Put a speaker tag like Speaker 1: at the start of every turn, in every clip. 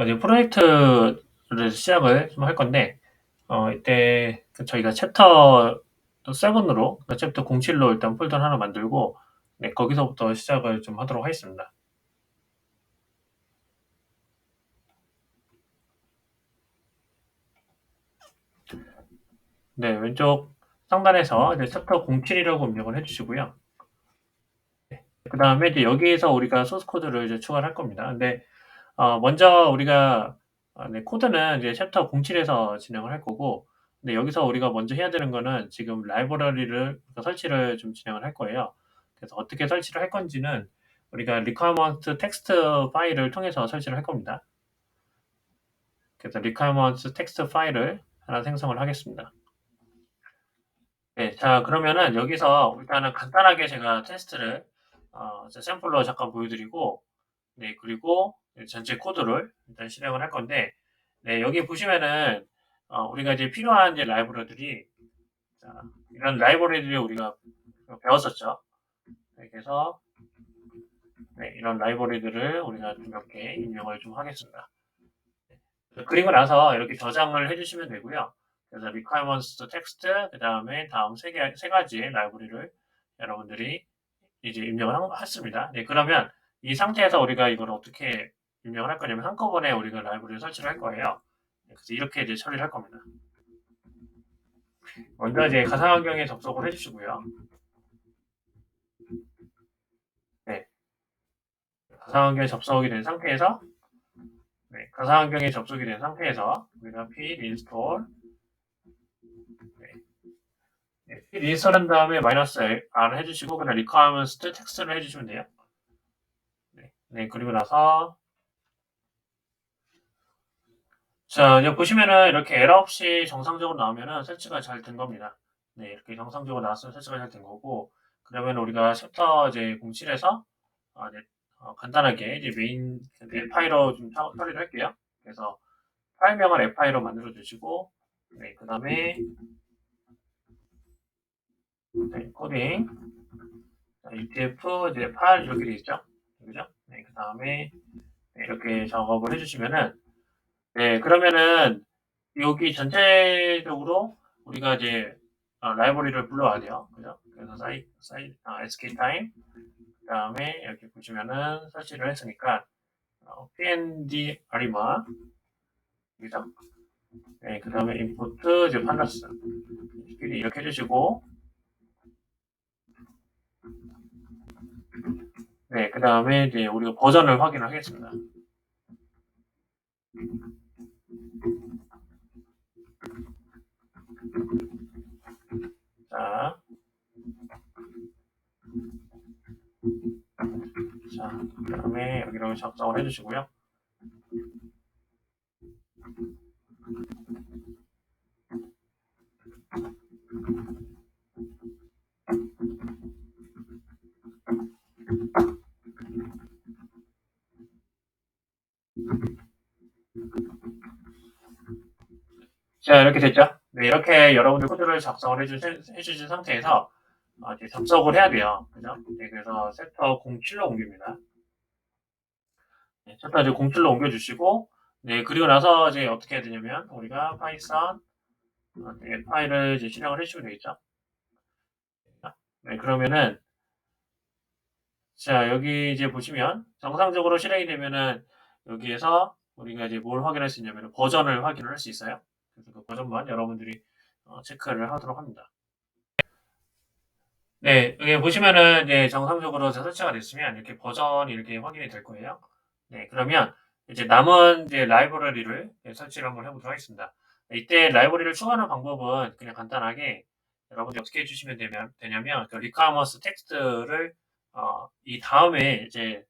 Speaker 1: 어, 이제 프로젝트를 시작을 좀 할 건데, 어, 이때 그 저희가 챕터 7으로, 챕터 07로 일단 폴더를 하나 만들고, 네, 거기서부터 시작을 좀 하도록 하겠습니다. 네, 왼쪽 상단에서 이제 챕터 07이라고 입력을 해주시고요. 네, 그 다음에 이제 여기에서 우리가 소스 코드를 이제 추가를 할 겁니다. 근데 어, 먼저 우리가 어, 네, 코드는 이제 챕터 07에서 진행을 할 거고, 근데 여기서 우리가 먼저 해야 되는 거는 지금 라이브러리를 설치를 좀 진행을 할 거예요. 그래서 어떻게 설치를 할 건지는 우리가 requirement 텍스트 파일을 통해서 설치를 할 겁니다. 그래서 requirement 텍스트 파일을 하나 생성을 하겠습니다. 네, 자 그러면은 여기서 일단은 간단하게 제가 테스트를 어, 샘플로 잠깐 보여드리고, 네 그리고 전체 코드를 일단 실행을 할 건데, 네 여기 보시면은 어, 우리가 이제 필요한 이제 라이브러들이 자, 이런 라이브러리들이 우리가 배웠었죠. 네, 그래서 네, 이런 라이브러리들을 우리가 좀몇개 입력을 좀 하겠습니다. 네, 그리고 나서 이렇게 저장을 해주시면 되고요. 그래서 requirements text 그 다음에 다음 세, 개, 세 가지의 라이브러리를 여러분들이 이제 입력을 했습니다. 네, 그러면 이 상태에서 우리가 이걸 어떻게 입력을 할 거냐면 한꺼번에 우리가 라이브러리 설치를 할 거예요. 네, 그래서 이렇게 이제 처리를 할 겁니다. 먼저 이제 가상환경에 접속을 해주시고요. 네. 가상환경에 접속이 된 상태에서 네, 가상환경에 접속이 된 상태에서 우리가 pid install 네, pid install한 다음에 마이너스 r 해주시고 그냥 requirements 텍스트를 해주시면 돼요. 네, 네 그리고 나서 자, 이제 보시면은 이렇게 에러 없이 정상적으로 나오면은 설치가 잘 된 겁니다. 네, 이렇게 정상적으로 나왔으면 설치가 잘 된 거고, 그러면 우리가 챕터 이제 07에서 아, 네, 어, 간단하게 이제 메인 에파이로 좀 처리를 할게요. 그래서 파일명을 에파이로 만들어 주시고, 네, 그 다음에 네, 코딩 자, utf 이제 파일 이렇게 되어 있죠, 그죠? 네, 그 다음에 네, 이렇게 작업을 해주시면은 네, 그러면은 여기 전체적으로 우리가 이제 어, 라이브러리를 불러야 돼요. 그죠? 그래서 사이, 사이, 아, SK 타임. 그 다음에 여기 보시면은 설치를 했으니까, 어, pnd 아리마. 그죠? 네, 그 다음에 인포트 이제 판다스. 이렇게 해주시고, 네, 그 다음에 이제 우리가 버전을 확인을 하겠습니다. 여기로 작성을 해주시고요. 자, 이렇게 됐죠? 네, 이렇게 여러분들 코드를 작성을 해주신, 해주신 상태에서 어, 이제 접속을 해야 돼요. 그죠? 네, 그래서 섹터 07로 옮깁니다. 네, 섹터 이제 07로 옮겨주시고, 네, 그리고 나서 이제 어떻게 해야 되냐면, 우리가 파이썬, 어, 네, 파일을 이제 실행을 해주시면 되겠죠? 네, 그러면은, 자, 여기 이제 보시면, 정상적으로 실행이 되면은, 여기에서 우리가 이제 뭘 확인할 수 있냐면, 버전을 확인을 할 수 있어요. 그래서 그 버전만 여러분들이 어, 체크를 하도록 합니다. 네, 여기 보시면은 이제 정상적으로 설치가 됐으면 이렇게 버전이 이렇게 확인이 될 거예요. 네, 그러면 이제 남은 이제 라이브러리를 설치를 한번 해보도록 하겠습니다. 이때 라이브러리를 추가하는 방법은 그냥 간단하게 여러분들이 어떻게 해주시면 되면, 되냐면 그 requirements 텍스트를 어, 이 다음에 이제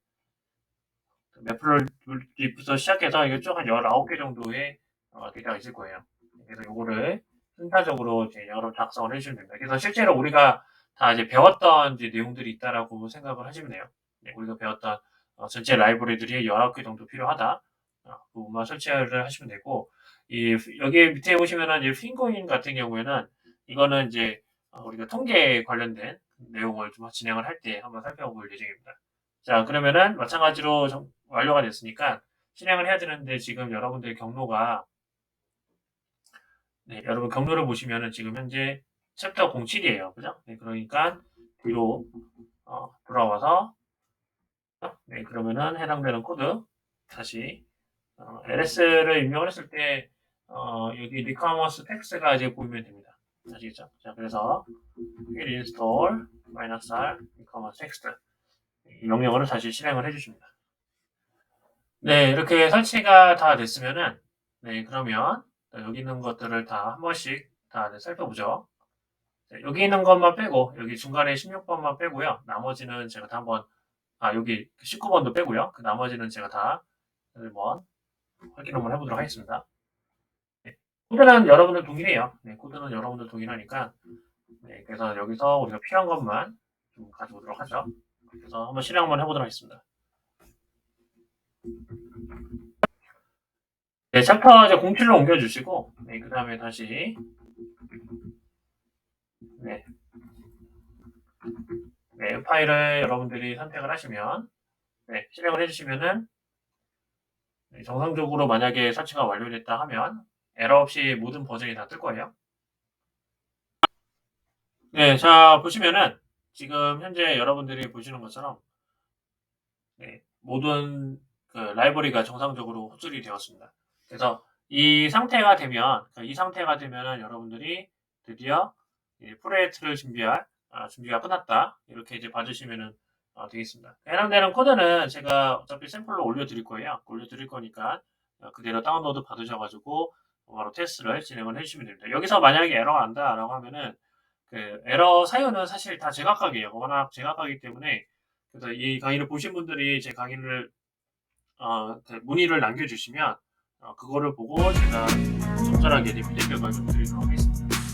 Speaker 1: 매플리부터 시작해서 이게 쭉 한 19개 정도의 어, 데이터가 있을 거예요. 그래서 요거를 순차적으로 이제 여러 작성을 해주시면 됩니다. 그래서 실제로 우리가 다 이제 배웠던 이제 내용들이 있다라고 생각을 하시면 돼요. 네, 우리가 배웠던 어, 전체 라이브러리들이 19개 정도 필요하다. 어, 그 부분만 설치를 하시면 되고, 이, 여기 밑에 보시면은 이제 핑거인 같은 경우에는 이거는 이제 어, 우리가 통계 관련된 내용을 좀 진행을 할 때 한번 살펴볼 예정입니다. 자, 그러면은 마찬가지로 완료가 됐으니까 실행을 해야 되는데 지금 여러분들 경로가 네, 여러분 경로를 보시면은 지금 현재 챕터 07이에요. 그죠? 네, 그러니까 뒤로 어, 돌아와서 네, 그러면은 해당되는 코드 다시 어, LS를 입력을 했을 때 어, 여기 리카머스 텍스가 이제 보이면 됩니다. 아시겠죠? 자, 그래서 일 install -r 리카머스 텍스트 이 명령어를 다시 실행을 해주십니다. 네, 이렇게 설치가 다 됐으면은 네, 그러면 여기 있는 것들을 다 한 번씩 다 네, 살펴보죠. 네, 여기 있는 것만 빼고 여기 중간에 16번만 빼고요. 나머지는 제가 다 한번 아 여기 19번도 빼고요. 그 나머지는 제가 다 한번 확인 한번 해보도록 하겠습니다. 네, 코드는 여러분들 동일해요. 네, 코드는 여러분들 동일하니까 네, 그래서 여기서 우리가 필요한 것만 좀 가져오도록 하죠. 그래서 한번 실행 한번 해보도록 하겠습니다. 네, 챕터 이제 07로 옮겨주시고, 네, 그 다음에 다시, 네. 네, 파일을 여러분들이 선택을 하시면, 네, 실행을 해주시면은, 네, 정상적으로 만약에 설치가 완료됐다 하면, 에러 없이 모든 버전이 다 뜰 거예요. 네, 자, 보시면은, 지금 현재 여러분들이 보시는 것처럼, 네, 모든 그 라이브러리가 정상적으로 호출이 되었습니다. 그래서 이 상태가 되면 이 상태가 되면은 여러분들이 드디어 프로젝트를 준비할 아, 준비가 끝났다 이렇게 이제 봐주시면은 어, 되겠습니다. 해당되는 코드는 제가 어차피 샘플로 올려드릴 거예요. 올려드릴 거니까 어, 그대로 다운로드 받으셔가지고 바로 테스트를 진행을 해주시면 됩니다. 여기서 만약에 에러가 난다라고 하면은 그 에러 사유는 사실 다 제각각이에요. 워낙 제각각이기 때문에 그래서 이 강의를 보신 분들이 제 강의를 어, 그 문의를 남겨주시면 어, 그거를 보고 제가 적절하게 리피드 결과를 좀 드리도록 하겠습니다.